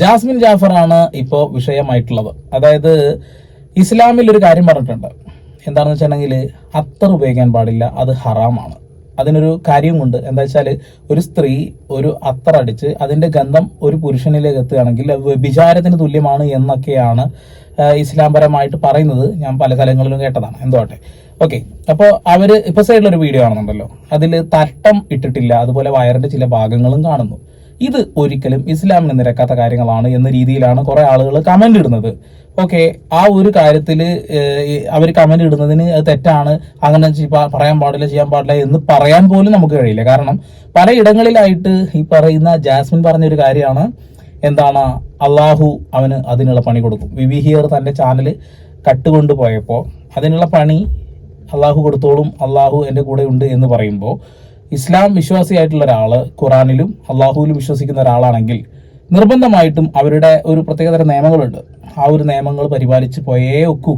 Jasmine ജാഫറാണ് ഇപ്പോൾ വിഷയമായിട്ടുള്ളത്. അതായത് ഇസ്ലാമിൽ ഒരു കാര്യം പറഞ്ഞിട്ടുണ്ട്. എന്താണെന്ന് വെച്ചിട്ടുണ്ടെങ്കിൽ അത്തർ ഉപയോഗിക്കാൻ പാടില്ല അത് ഹറാമാണ്. അതിനൊരു കാര്യമുണ്ട് എന്താ വെച്ചാൽ ഒരു സ്ത്രീ ഒരു അത്തർ അടിച്ച് അതിന്റെ ഗന്ധം ഒരു പുരുഷനിലേക്ക് എത്തുകയാണെങ്കിൽ അത് വ്യഭിചാരത്തിന് തുല്യമാണ് എന്നൊക്കെയാണ് ഇസ്ലാം പരമായിട്ട് പറയുന്നത്. ഞാൻ പല സ്ഥലങ്ങളിലും കേട്ടതാണ്. എന്തോട്ടെ ഓക്കെ. അപ്പോൾ അവർ ഇപ്പോൾ സൈഡിലൊരു വീഡിയോ കാണുന്നുണ്ടല്ലോ. അതിൽ തട്ടം ഇട്ടിട്ടില്ല. അതുപോലെ വയറിന്റെ ചില ഭാഗങ്ങളും കാണുന്നു. ഇത് ഒരിക്കലും ഇസ്ലാമിന് നിരക്കാത്ത കാര്യങ്ങളാണ് എന്ന രീതിയിലാണ് കുറെ ആളുകൾ കമന്റ് ഇടുന്നത്. ഓക്കെ ആ ഒരു കാര്യത്തിൽ അവർ കമന്റ് ഇടുന്നതിന് തെറ്റാണ്. അങ്ങനെ പറയാൻ പാടില്ല ചെയ്യാൻ പാടില്ല എന്ന് പറയാൻ പോലും നമുക്ക് കഴിയില്ല. കാരണം പലയിടങ്ങളിലായിട്ട് ഈ പറയുന്ന ജാസ്മിൻ പറഞ്ഞൊരു കാര്യമാണ്. എന്താണ്? അള്ളാഹു അവന് അതിനുള്ള പണി കൊടുക്കും. വിവി ഹിയർ തന്റെ ചാനൽ കട്ടുകൊണ്ട് പോയപ്പോൾ അതിനുള്ള പണി അള്ളാഹു കൊടുത്തോളും അള്ളാഹു എന്റെ കൂടെ ഉണ്ട് എന്ന് പറയുമ്പോൾ ഇസ്ലാം വിശ്വാസിയായിട്ടുള്ള ഒരാൾ ഖുറാനിലും അള്ളാഹുവിലും വിശ്വസിക്കുന്ന ഒരാളാണെങ്കിൽ നിർബന്ധമായിട്ടും അവരുടെ ഒരു പ്രത്യേകതരം നിയമങ്ങളുണ്ട്. ആ ഒരു നിയമങ്ങൾ പരിപാലിച്ച് പോയേ ഒക്കൂ.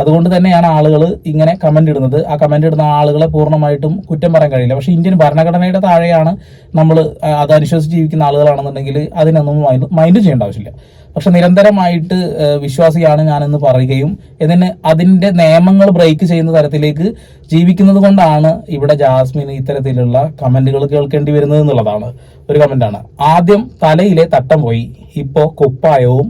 അതുകൊണ്ട് തന്നെയാണ് ആളുകൾ ഇങ്ങനെ കമന്റ് ഇടുന്നത്. ആ കമന്റ് ഇടുന്ന ആളുകളെ പൂർണമായിട്ടും കുറ്റം പറയാൻ കഴിയില്ല. പക്ഷേ ഇന്ത്യൻ ഭരണഘടനയുടെ താഴെയാണ് നമ്മൾ അത് അനുശ്വസിച്ച് ജീവിക്കുന്ന ആളുകളാണെന്നുണ്ടെങ്കിൽ അതിനൊന്നും മൈൻഡ് മൈൻഡ് ചെയ്യേണ്ട ആവശ്യമില്ല. പക്ഷെ നിരന്തരമായിട്ട് വിശ്വാസിയാണ് ഞാനെന്ന് പറയുകയും ഇതിന് അതിന്റെ നിയമങ്ങൾ ബ്രേക്ക് ചെയ്യുന്ന തരത്തിലേക്ക് ജീവിക്കുന്നത് കൊണ്ടാണ് ഇവിടെ ജാസ്മിൻ ഇത്തരത്തിലുള്ള കമന്റുകൾ കേൾക്കേണ്ടി വരുന്നത് എന്നുള്ളതാണ് ഒരു കമന്റാണ് ആദ്യം തലയിലെ തട്ടം പോയി. ഇപ്പോ കുപ്പായവും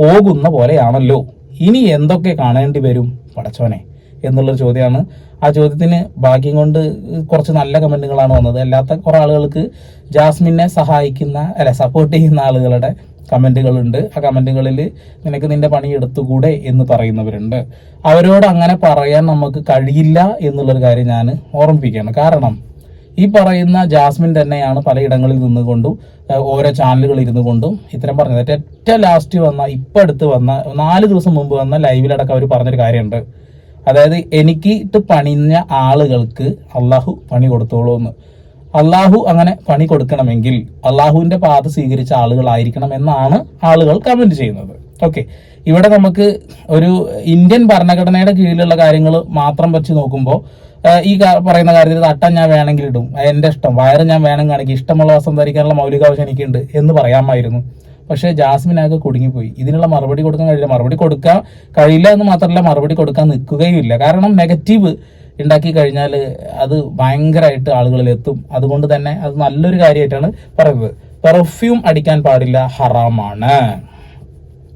പോകുന്ന പോലെയാണല്ലോ. ഇനി എന്തൊക്കെ കാണേണ്ടി വരും പടച്ചോനെ എന്നുള്ളൊരു ചോദ്യമാണ്. ആ ചോദ്യത്തിന് ഭാഗ്യം കൊണ്ട് കുറച്ച് നല്ല കമന്റുകളാണ് വന്നത്. അല്ലാത്ത കുറെ ആളുകൾക്ക് ജാസ്മിനെ സഹായിക്കുന്ന അല്ല സപ്പോർട്ട് ചെയ്യുന്ന ആളുകളുടെ കമന്റുകളുണ്ട്. ആ കമന്റുകളിൽ നിനക്ക് നിന്റെ പണി എടുത്തുകൂടെ എന്ന് പറയുന്നവരുണ്ട്. അവരോട് അങ്ങനെ പറയാൻ നമുക്ക് കഴിയില്ല എന്നുള്ളൊരു കാര്യം ഞാൻ ഓർമ്മിപ്പിക്കുകയാണ്. കാരണം ഈ പറയുന്ന ജാസ്മിൻ തന്നെയാണ് പലയിടങ്ങളിൽ നിന്നുകൊണ്ടും ഓരോ ചാനലുകൾ ഇരുന്നു കൊണ്ടും ഇത്തരം പറഞ്ഞത്. ഏറ്റവും ലാസ്റ്റ് വന്ന ഇപ്പൊ അടുത്ത് വന്ന നാല് ദിവസം മുമ്പ് വന്ന ലൈവിലടക്കം അവർ പറഞ്ഞൊരു കാര്യമുണ്ട്. അതായത് എനിക്ക് ഇട്ട് പണിഞ്ഞ ആളുകൾക്ക് അള്ളാഹു പണി കൊടുത്തോളൂ എന്ന് അള്ളാഹു അങ്ങനെ പണി കൊടുക്കണമെങ്കിൽ അള്ളാഹുവിന്റെ പാത സ്വീകരിച്ച ആളുകളായിരിക്കണം എന്നാണ് ആളുകൾ കമന്റ് ചെയ്യുന്നത്. ഓക്കെ ഇവിടെ നമുക്ക് ഒരു ഇന്ത്യൻ ഭരണഘടനയുടെ കീഴിലുള്ള കാര്യങ്ങൾ മാത്രം വെച്ച് നോക്കുമ്പോൾ ഈ പറയുന്ന കാര്യത്തിൽ തട്ടം ഞാൻ വേണമെങ്കിൽ ഇടും. എന്റെ ഇഷ്ടം. വയറ് ഞാൻ വേണമെങ്കിൽ കാണിക്കും ഇഷ്ടമുള്ള വസ്ത്രം ധരിക്കാനുള്ള മൗലികാവശ്യം എനിക്കുണ്ട് എന്ന് പറയാമായിരുന്നു. പക്ഷേ ജാസ്മിനാകെ കുടുങ്ങിപ്പോയി. ഇതിനുള്ള മറുപടി കൊടുക്കാൻ കഴിയില്ല. മറുപടി കൊടുക്കാൻ കഴിയില്ല എന്ന് മാത്രമല്ല മറുപടി കൊടുക്കാൻ നിൽക്കുകയും ഇല്ല കാരണം നെഗറ്റീവ് ഉണ്ടാക്കി കഴിഞ്ഞാൽ അത് ഭയങ്കരമായിട്ട് ആളുകളിൽ എത്തും. അതുകൊണ്ട് തന്നെ അത് നല്ലൊരു കാര്യമായിട്ടാണ് പറയുന്നത്. പെർഫ്യൂം അടിക്കാൻ പാടില്ല. ഹറാമാണ്.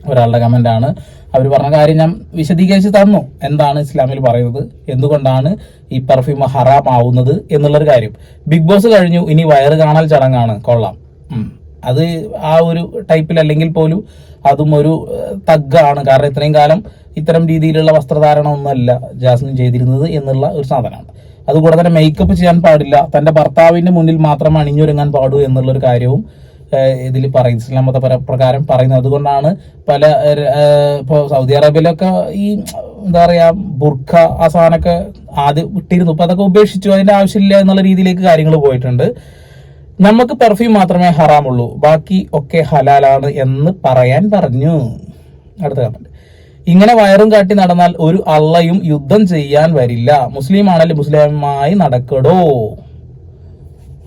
ഒരാളുടെ ആണ്. അവർ പറഞ്ഞ കാര്യം ഞാൻ വിശദീകരിച്ച് തന്നു. എന്താണ് ഇസ്ലാമിൽ പറയുന്നത്? എന്തുകൊണ്ടാണ് ഈ പെർഫ്യൂം ഹറാം ആവുന്നത് എന്നുള്ളൊരു കാര്യം. ബിഗ് ബോസ് കഴിഞ്ഞു. ഇനി വയറ് കാണാൽ ചടങ്ങാണ്. കൊള്ളാം. അത് ആ ഒരു ടൈപ്പിൽ അല്ലെങ്കിൽ പോലും അതും ഒരു തഗ്ഗാണ്. കാരണം ഇത്രയും കാലം ഇത്തരം രീതിയിലുള്ള വസ്ത്രധാരണം ഒന്നുമല്ല ജാസ്മിൻ ചെയ്തിരുന്നത് എന്നുള്ള ഒരു സാധനമാണ്. അതുകൂടെ തന്നെ മേക്കപ്പ് ചെയ്യാൻ പാടില്ല. തന്റെ ഭർത്താവിന്റെ മുന്നിൽ മാത്രം അണിഞ്ഞൊരുങ്ങാൻ പാടൂ എന്നുള്ളൊരു കാര്യവും ഇതിൽ പറയുന്നത്. ഇസ്ലാം മത പ്രകാരം പറയുന്നത് അതുകൊണ്ടാണ് പല ഇപ്പോൾ സൗദി അറേബ്യയിലൊക്കെ ഈ എന്താ പറയുക ബുർഖ ആ സാധനമൊക്കെ ആദ്യം ഇട്ടിരുന്നു. ഇപ്പോൾ അതൊക്കെ ഉപേക്ഷിച്ചു. അതിന്റെ ആവശ്യമില്ല എന്നുള്ള രീതിയിലേക്ക് കാര്യങ്ങൾ പോയിട്ടുണ്ട്. നമുക്ക് പെർഫ്യൂം മാത്രമേ ഹറാമുള്ളൂ. ബാക്കി ഒക്കെ ഹലാലാണ് എന്ന് പറയാൻ പറഞ്ഞു. അടുത്ത കമന്റ് ഇങ്ങനെ വയറും കാട്ടി നടന്നാൽ ഒരു അള്ളയും യുദ്ധം ചെയ്യാൻ വരില്ല. മുസ്ലിം ആണെങ്കിൽ മുസ്ലിമായി നടക്കടോ?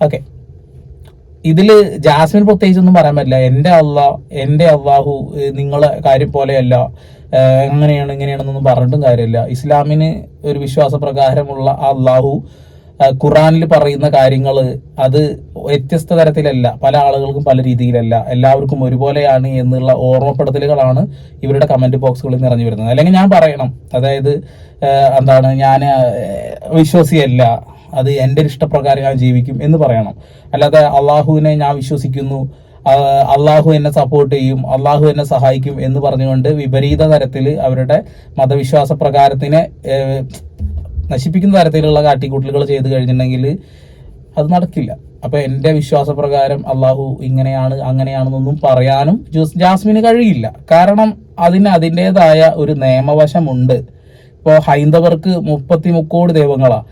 ഓക്കെ ഇതിൽ ജാസ്മിൻ പ്രത്യേകിച്ച് ഒന്നും പറയാൻ പറ്റില്ല. എന്റെ അള്ള എന്റെ അള്ളാഹു നിങ്ങളെ കാര്യം പോലെയല്ല. അങ്ങനെയാണ് ഇങ്ങനെയാണെന്നൊന്നും പറഞ്ഞിട്ടും കാര്യമില്ല. ഇസ്ലാമിന് ഒരു വിശ്വാസപ്രകാരമുള്ള ആ അള്ളാഹു ഖുറാനിൽ പറയുന്ന കാര്യങ്ങൾ അത് വ്യത്യസ്ത തരത്തിലല്ല. പല ആളുകൾക്കും പല രീതിയിലല്ല. എല്ലാവർക്കും ഒരുപോലെയാണ് എന്നുള്ള ഓർമ്മപ്പെടുത്തലുകളാണ് ഇവരുടെ കമന്റ് ബോക്സുകളിൽ നിറഞ്ഞു വരുന്നത്. അല്ലെങ്കിൽ ഞാൻ പറയണം. അതായത് എന്താണ് ഞാൻ വിശ്വാസിയല്ല. അത് എന്റെ ഇഷ്ടപ്രകാരം ഞാൻ ജീവിക്കും എന്ന് പറയണം. അല്ലാതെ അള്ളാഹുവിനെ ഞാൻ വിശ്വസിക്കുന്നു. അള്ളാഹു എന്നെ സപ്പോർട്ട് ചെയ്യും. അള്ളാഹു എന്നെ സഹായിക്കും എന്ന് പറഞ്ഞുകൊണ്ട് വിപരീത തരത്തിൽ അവരുടെ മതവിശ്വാസ പ്രകാരത്തിനെ നശിപ്പിക്കുന്ന തരത്തിലുള്ള കാട്ടിക്കൂട്ടലുകൾ ചെയ്തു കഴിഞ്ഞിട്ടുണ്ടെങ്കിൽ അത് നടക്കില്ല. അപ്പൊ എന്റെ വിശ്വാസപ്രകാരം അള്ളാഹു ഇങ്ങനെയാണ് അങ്ങനെയാണെന്നൊന്നും പറയാനും ജോസ്- ജാസ്മിന് കഴിയില്ല. കാരണം അതിന് അതിന്റെതായ ഒരു നിയമവശമുണ്ട്. ഇപ്പോൾ ഹൈന്ദവർക്ക് മുപ്പത്തി മുക്കോടി ദൈവങ്ങളാണ്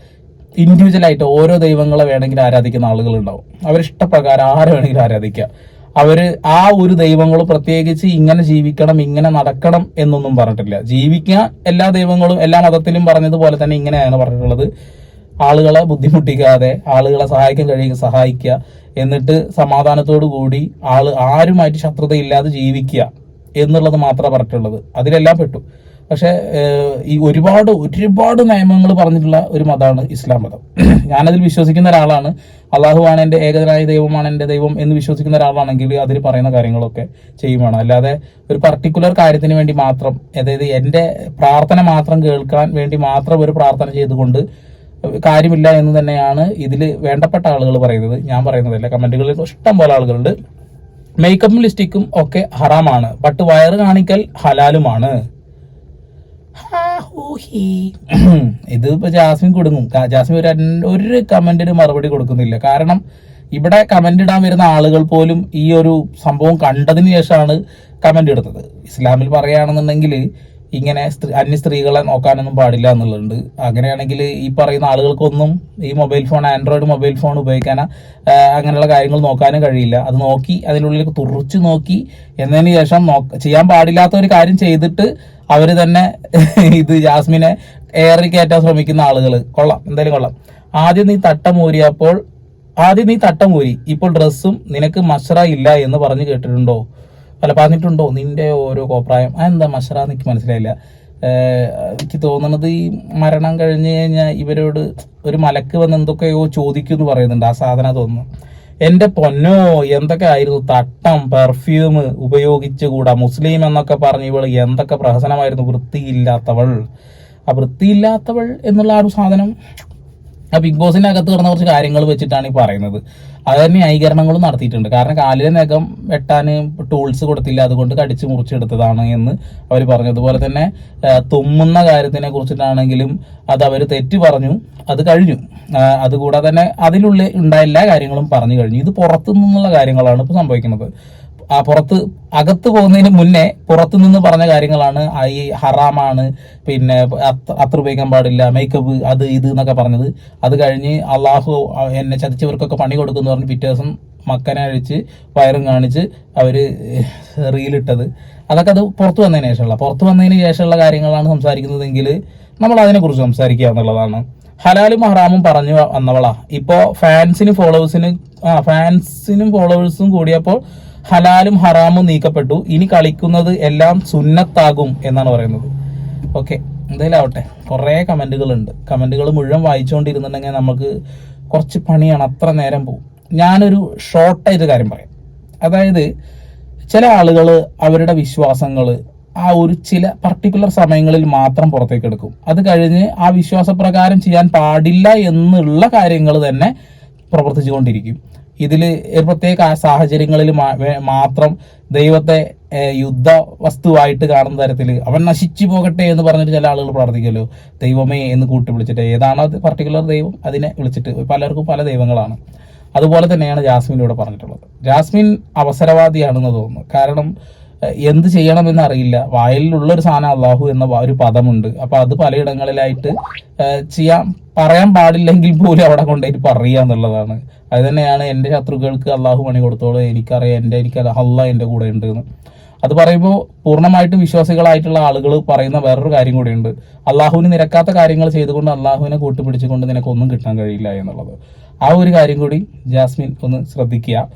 ഇൻഡിവിജ്വലായിട്ട് ഓരോ ദൈവങ്ങളെ വേണമെങ്കിൽ ആരാധിക്കുന്ന ആളുകൾ ആളുകളുണ്ടാവും. അവരിഷ്ടപ്രകാരം ആരെ വേണമെങ്കിലും ആരാധിക്കാം അവർ ആ ഒരു ദൈവങ്ങൾ പ്രത്യേകിച്ച് ഇങ്ങനെ ജീവിക്കണം ഇങ്ങനെ നടക്കണം എന്നൊന്നും പറഞ്ഞിട്ടില്ല. ജീവിക്കാൻ എല്ലാ ദൈവങ്ങളും എല്ലാ മതത്തിലും പറഞ്ഞതുപോലെ തന്നെ ഇങ്ങനെയാണ് പറഞ്ഞിട്ടുള്ളത്. ആളുകളെ ബുദ്ധിമുട്ടിക്കാതെ ആളുകളെ സഹായിക്കാൻ കഴിയുക സഹായിക്കുക. എന്നിട്ട് സമാധാനത്തോടു കൂടി ആൾ ആരുമായിട്ട് ശത്രുതയില്ലാതെ ജീവിക്കുക എന്നുള്ളത് മാത്രമേ പറഞ്ഞിട്ടുള്ളത്. അതിലെല്ലാം പെട്ടു. പക്ഷെ ഈ ഒരുപാട് ഒരുപാട് നിയമങ്ങൾ പറഞ്ഞിട്ടുള്ള ഒരു മതമാണ് ഇസ്ലാം മതം. ഞാനതിൽ വിശ്വസിക്കുന്ന ഒരാളാണ്. അള്ളാഹുവാണ് എന്റെ ഏകനായ ദൈവമാണ് എന്റെ ദൈവം എന്ന് വിശ്വസിക്കുന്ന ഒരാളാണെങ്കിൽ അതിൽ പറയുന്ന കാര്യങ്ങളൊക്കെ ചെയ്യുവാണ്. അല്ലാതെ ഒരു പർട്ടിക്കുലർ കാര്യത്തിന് വേണ്ടി മാത്രം അതായത് എന്റെ പ്രാർത്ഥന മാത്രം കേൾക്കാൻ വേണ്ടി മാത്രം ഒരു പ്രാർത്ഥന ചെയ്തുകൊണ്ട് കാര്യമില്ല എന്ന് തന്നെയാണ് ഇതിൽ വേണ്ടപ്പെട്ട ആളുകൾ പറയുന്നത്. ഞാൻ പറയുന്നതല്ല. കമന്റുകളിൽ ഇഷ്ടം പോലെ ആളുകളുണ്ട്. മേക്കപ്പും ലിസ്റ്റിക്കും ഒക്കെ ഹറാമാണ്. ബട്ട് വയറ് കാണിക്കൽ ഹലാലുമാണ്. ഇത് ഇപ്പൊ ജാസ്മിൻ കൊടുക്കും ജാസ്മിൻ ഒരു ഒരു കമന്റിന് മറുപടി കൊടുക്കുന്നില്ല. കാരണം ഇവിടെ കമന്റ് ഇടാൻ വരുന്ന ആളുകൾ പോലും ഈ ഒരു സംഭവം കണ്ടതിന് ശേഷമാണ് കമന്റ് ഇടുന്നത്. ഇസ്ലാമിൽ പറയുകയാണെന്നുണ്ടെങ്കിൽ ഇങ്ങനെ സ്ത്രീ അന്യ സ്ത്രീകളെ നോക്കാനൊന്നും പാടില്ല എന്നുള്ളതുണ്ട്. അങ്ങനെയാണെങ്കിൽ ഈ പറയുന്ന ആളുകൾക്കൊന്നും ഈ mobile phone android mobile phone ഉപയോഗിക്കാനോ അങ്ങനെയുള്ള കാര്യങ്ങൾ നോക്കാനും കഴിയില്ല. അത് നോക്കി അതിനുള്ളിൽ തുറച്ചു നോക്കി എന്നതിന് ശേഷം ചെയ്യാൻ പാടില്ലാത്ത ഒരു കാര്യം ചെയ്തിട്ട് അവർ തന്നെ ഇത് ജാസ്മിനെ ഏറി കയറ്റാൻ ശ്രമിക്കുന്ന ആളുകൾ കൊള്ളാം. എന്തായാലും കൊള്ളാം. ആദ്യം നീ തട്ടം ഊരിയപ്പോൾ ആദ്യം നീ തട്ടം ഊരി. ഇപ്പോൾ ഡ്രസ്സും നിനക്ക് മഷറ ഇല്ല എന്ന് പറഞ്ഞു കേട്ടിട്ടുണ്ടോ? അല്ല പറഞ്ഞിട്ടുണ്ടോ നിന്റെ ഓരോ കോപ്രായം? അതെന്താ മഷറ എനിക്ക് മനസ്സിലായില്ല. എനിക്ക് തോന്നുന്നത് ഈ മരണം കഴിഞ്ഞ് കഴിഞ്ഞാൽ ഇവരോട് ഒരു മലക്ക് വന്ന് എന്തൊക്കെയോ ചോദിക്കും എന്ന് പറയുന്നുണ്ട്. ആ സാധന തോന്നുന്നു എന്റെ പൊന്നോ എന്തൊക്കെ ആയിരുന്നു? തട്ടം പെർഫ്യൂം ഉപയോഗിച്ചുകൂടാ മുസ്ലിം എന്നൊക്കെ പറഞ്ഞ് ഇവൾ എന്തൊക്കെ പ്രഹസനമായിരുന്നു. വൃത്തിയില്ലാത്തവൾ. ആ വൃത്തിയില്ലാത്തവൾ എന്നുള്ള ആ ഒരു സാധനം ആ ബിഗ് ബോസിന്റെ അകത്ത് കിടന്ന കുറച്ച് കാര്യങ്ങൾ വെച്ചിട്ടാണ് ഈ പറയുന്നത്. അത് തന്നെ ന്യായീകരണങ്ങളും നടത്തിയിട്ടുണ്ട്. കാരണം കാലിലെ നഖം വെട്ടാൻ ടൂൾസ് കൊടുത്തില്ല. അതുകൊണ്ട് കടിച്ചു മുറിച്ചെടുത്തതാണ് എന്ന് അവർ പറഞ്ഞു അതുപോലെ തന്നെ തുമ്മുന്ന കാര്യത്തിനെ കുറിച്ചിട്ടാണെങ്കിലും അത് അവർ തെറ്റ് പറഞ്ഞു. അത് കഴിഞ്ഞു. അതുകൂടാതെ തന്നെ അതിലുള്ള ഉണ്ടായ എല്ലാ കാര്യങ്ങളും പറഞ്ഞു കഴിഞ്ഞു. ഇത് പുറത്തു നിന്നുള്ള കാര്യങ്ങളാണ് ഇപ്പോൾ സംഭവിക്കുന്നത്. ആ പുറത്ത് അകത്ത് പോകുന്നതിന് മുന്നേ പുറത്തു നിന്ന് പറഞ്ഞ കാര്യങ്ങളാണ്. ഈ ഹറാമാണ് പിന്നെ അത്ര ഉപയോഗിക്കാൻ പാടില്ല മേക്കപ്പ് അത് ഇത് എന്നൊക്കെ പറഞ്ഞത്. അത് കഴിഞ്ഞ് അള്ളാഹു എന്നെ ചതിച്ചവർക്കൊക്കെ പണി കൊടുക്കുന്നു പറഞ്ഞ് പിറ്റേ ദിവസം മക്കനെ അഴിച്ച് വയറും കാണിച്ച് അവർ റീലിട്ടത്. അതൊക്കെ അത് പുറത്തു വന്നതിന് ശേഷമുള്ള പുറത്തു വന്നതിന് ശേഷമുള്ള കാര്യങ്ങളാണ് സംസാരിക്കുന്നതെങ്കിൽ നമ്മൾ അതിനെക്കുറിച്ച് സംസാരിക്കുക എന്നുള്ളതാണ്. ഹലാലും ഹറാമും പറഞ്ഞു വന്നവളാ. ഇപ്പോ ഫാൻസിനും ഫോളോവേഴ്സിനും ആ ഫാൻസിനും ഫോളോവേഴ്സും കൂടിയപ്പോൾ ഹലാലും ഹറാമും നീക്കപ്പെട്ടു. ഇനി കളിക്കുന്നത് എല്ലാം സുന്നത്താകും എന്നാണ് പറയുന്നത്. ഓക്കെ എന്തായാലും ആവട്ടെ. കുറേ കമന്റുകൾ ഉണ്ട് കമന്റുകൾ മുഴുവൻ വായിച്ചുകൊണ്ടിരുന്നുണ്ടെങ്കിൽ നമുക്ക് കുറച്ച് പണിയാണ്. അത്ര നേരം പോകും ഞാനൊരു ഷോർട്ടായിട്ട് കാര്യം പറയാം. അതായത് ചില ആളുകൾ അവരുടെ വിശ്വാസങ്ങൾ ആ ഒരു ചില പർട്ടിക്കുലർ സമയങ്ങളിൽ മാത്രം പുറത്തേക്ക് എടുക്കും. അത് കഴിഞ്ഞ് ആ വിശ്വാസപ്രകാരം ചെയ്യാൻ പാടില്ല എന്നുള്ള കാര്യങ്ങൾ തന്നെ പ്രവർത്തിച്ചുകൊണ്ടിരിക്കും. ഇതിൽ പ്രത്യേക സാഹചര്യങ്ങളിൽ മാത്രം ദൈവത്തെ യുദ്ധ വസ്തുവായിട്ട് കാണുന്ന തരത്തിൽ അവൻ നശിച്ചു പോകട്ടെ എന്ന് പറഞ്ഞിട്ട് ചില ആളുകൾ പ്രാർത്ഥിക്കുമല്ലോ ദൈവമേ എന്ന് കൂട്ടി വിളിച്ചിട്ട് ഏതാണോ പർട്ടിക്കുലർ ദൈവം? അതിനെ വിളിച്ചിട്ട് പലർക്കും പല ദൈവങ്ങളാണ്. അതുപോലെ തന്നെയാണ് ജാസ്മിൻ ഇവിടെ പറഞ്ഞിട്ടുള്ളത്. ജാസ്മിൻ അവസരവാദിയാണെന്ന് തോന്നുന്നു. കാരണം എന്ത് ചെയ്യണമെന്ന് അറിയില്ല വായിലുള്ള ഒരു സാധനം അള്ളാഹു എന്ന ഒരു പദമുണ്ട്. അപ്പൊ അത് പലയിടങ്ങളിലായിട്ട് ചെയ്യാൻ പറയാൻ പാടില്ലെങ്കിൽ പോലും അവിടെ കൊണ്ടുപോയിട്ട് പറയുക എന്നുള്ളതാണ്. അത് തന്നെയാണ് എന്റെ ശത്രുക്കൾക്ക് അള്ളാഹു പണി കൊടുത്തോളൂ. എനിക്കറിയാം എന്റെ എനിക്ക് അല്ല എന്റെ കൂടെ ഉണ്ട് എന്ന്. അത് പറയുമ്പോൾ പൂർണമായിട്ടും വിശ്വാസികളായിട്ടുള്ള ആളുകൾ പറയുന്ന വേറൊരു കാര്യം കൂടിയുണ്ട്. അള്ളാഹുവിന് നിരക്കാത്ത കാര്യങ്ങൾ ചെയ്തുകൊണ്ട് അള്ളാഹുവിനെ കൂട്ടുപിടിച്ചുകൊണ്ട് നിനക്കൊന്നും കിട്ടാൻ കഴിയില്ല എന്നുള്ളത്. ആ ഒരു കാര്യം കൂടി ജാസ്മിൻ ഒന്ന് ശ്രദ്ധിക്കുക.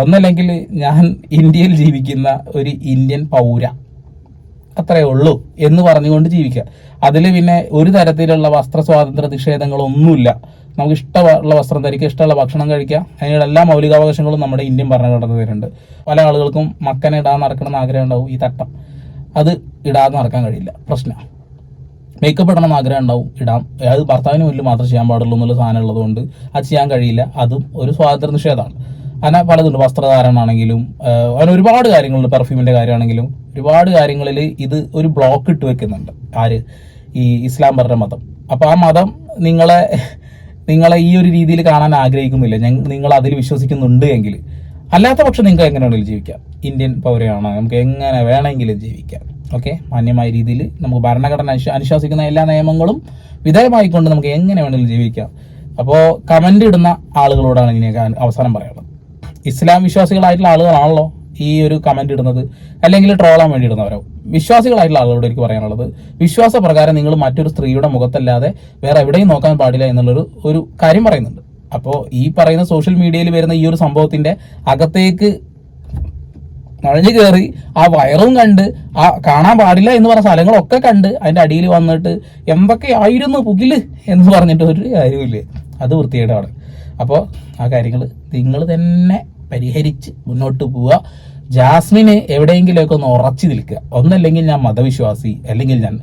ഒന്നല്ലെങ്കിൽ ഞാൻ ഇന്ത്യയിൽ ജീവിക്കുന്ന ഒരു ഇന്ത്യൻ പൗര. അത്രേ ഉള്ളൂ എന്ന് പറഞ്ഞുകൊണ്ട് ജീവിക്കുക. അതിൽ പിന്നെ ഒരു തരത്തിലുള്ള വസ്ത്ര സ്വാതന്ത്ര്യ നിഷേധങ്ങളൊന്നുമില്ല. നമുക്ക് ഇഷ്ടമുള്ള വസ്ത്രം ധരിക്കുക ഇഷ്ടമുള്ള ഭക്ഷണം കഴിക്കുക അതിനുള്ള എല്ലാ മൗലികാവകാശങ്ങളും നമ്മുടെ ഇന്ത്യൻ ഭരണഘടന തരുന്നുണ്ട് പല ആളുകൾക്കും മക്കനെ ഇടാൻ നടക്കണമെന്ന് ആഗ്രഹം ഉണ്ടാവും ഈ തട്ടം. അത് ഇടാതെ നടക്കാൻ കഴിയില്ല. പ്രശ്നമാണ് മേക്കപ്പ് ഇടണം എന്ന് ആഗ്രഹം ഉണ്ടാവും ഇടാം. അത് ഭർത്താവിന് മുന്നിൽ മാത്രം ചെയ്യാൻ പാടുള്ളൂ എന്നുള്ള സാധനം ഉള്ളതുകൊണ്ട് അത് ചെയ്യാൻ കഴിയില്ല. അതും ഒരു സ്വാതന്ത്ര്യ നിഷേധമാണ്. അങ്ങനെ പലതുണ്ട്. വസ്ത്രധാരണമാണെങ്കിലും അങ്ങനെ ഒരുപാട് കാര്യങ്ങളുണ്ട്. പെർഫ്യൂമിന്റെ കാര്യമാണെങ്കിലും ഒരുപാട് കാര്യങ്ങളിൽ ഇത് ഒരു ബ്ലോക്ക് ഇട്ട് വെക്കുന്നുണ്ട്. ആര്? ഈ ഇസ്ലാം പറഞ്ഞ മതം. അപ്പൊ ആ മതം നിങ്ങളെ നിങ്ങളെ ഈ ഒരു രീതിയിൽ കാണാൻ ആഗ്രഹിക്കുന്നില്ല. നിങ്ങൾ അതിൽ വിശ്വസിക്കുന്നുണ്ട് എങ്കിൽ. അല്ലാത്ത പക്ഷം നിങ്ങൾക്ക് എങ്ങനെ വേണമെങ്കിലും ജീവിക്കാം. ഇന്ത്യൻ പൗരയാണ്? നമുക്ക് എങ്ങനെ വേണമെങ്കിലും ജീവിക്കാം. ഓക്കെ? മാന്യമായ രീതിയിൽ നമുക്ക് ഭരണഘടന അനുശ- അനുശാസിക്കുന്ന എല്ലാ നിയമങ്ങളും വിധേയമായിക്കൊണ്ട് നമുക്ക് എങ്ങനെ വേണമെങ്കിലും ജീവിക്കാം. അപ്പോൾ കമന്റ് ഇടുന്ന ആളുകളോടാണ് ഇനി അവസാനം പറയാനുള്ളത്. ഇസ്ലാം വിശ്വാസികളായിട്ടുള്ള ആളുകളാണല്ലോ ഈ ഒരു കമന്റ് ഇടുന്നത്. അല്ലെങ്കിൽ ട്രോളാൻ വേണ്ടി ഇടുന്നവരോ? വിശ്വാസികളായിട്ടുള്ള ആളുകളോട് എനിക്ക് പറയാനുള്ളത് വിശ്വാസ പ്രകാരം നിങ്ങൾ മറ്റൊരു സ്ത്രീയുടെ മുഖത്തല്ലാതെ വേറെ എവിടെയും നോക്കാൻ പാടില്ല എന്നുള്ളൊരു ഒരു കാര്യം പറയുന്നുണ്ട്. അപ്പോൾ ഈ പറയുന്ന സോഷ്യൽ മീഡിയയിൽ വരുന്ന ഈ ഒരു സംഭവത്തിന്റെ അകത്തേക്ക് നുഴഞ്ഞു കയറി ആ വയറും കണ്ട് ആ കാണാൻ പാടില്ല എന്ന് പറഞ്ഞ സ്ഥലങ്ങളൊക്കെ കണ്ട് അതിന്റെ അടിയിൽ വന്നിട്ട് എന്തൊക്കെ ആയിരുന്നു പുകിൽ എന്ന് പറഞ്ഞിട്ട് ഒരു കാര്യമില്ല അത് വൃത്തികേടാണ്. അപ്പോൾ ആ കാര്യങ്ങൾ നിങ്ങൾ തന്നെ പരിഹരിച്ച് മുന്നോട്ട് പോവുക. ജാസ്മിന് എവിടെയെങ്കിലുമൊക്കെ ഒന്ന് ഉറച്ചു നിൽക്കുക. ഒന്നല്ലെങ്കിൽ ഞാൻ മതവിശ്വാസി അല്ലെങ്കിൽ ഞാൻ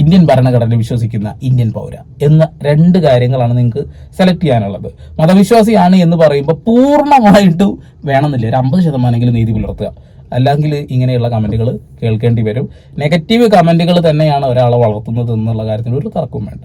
ഇന്ത്യൻ ഭരണഘടന വിശ്വസിക്കുന്ന ഇന്ത്യൻ പൗര എന്ന രണ്ട് കാര്യങ്ങളാണ് നിങ്ങൾക്ക് സെലക്ട് ചെയ്യാനുള്ളത്. മതവിശ്വാസിയാണ് എന്ന് പറയുമ്പോൾ പൂർണമായിട്ടും വേണമെന്നില്ല. ഒരു അമ്പത് ശതമാനമെങ്കിലും നീതി പുലർത്തുക. അല്ലെങ്കിൽ ഇങ്ങനെയുള്ള കമന്റുകൾ കേൾക്കേണ്ടി വരും. നെഗറ്റീവ് കമന്റുകൾ തന്നെയാണ് ഒരാളെ വളർത്തുന്നത് എന്നുള്ള കാര്യത്തിൽ ഒരു തർക്കവും വേണ്ട.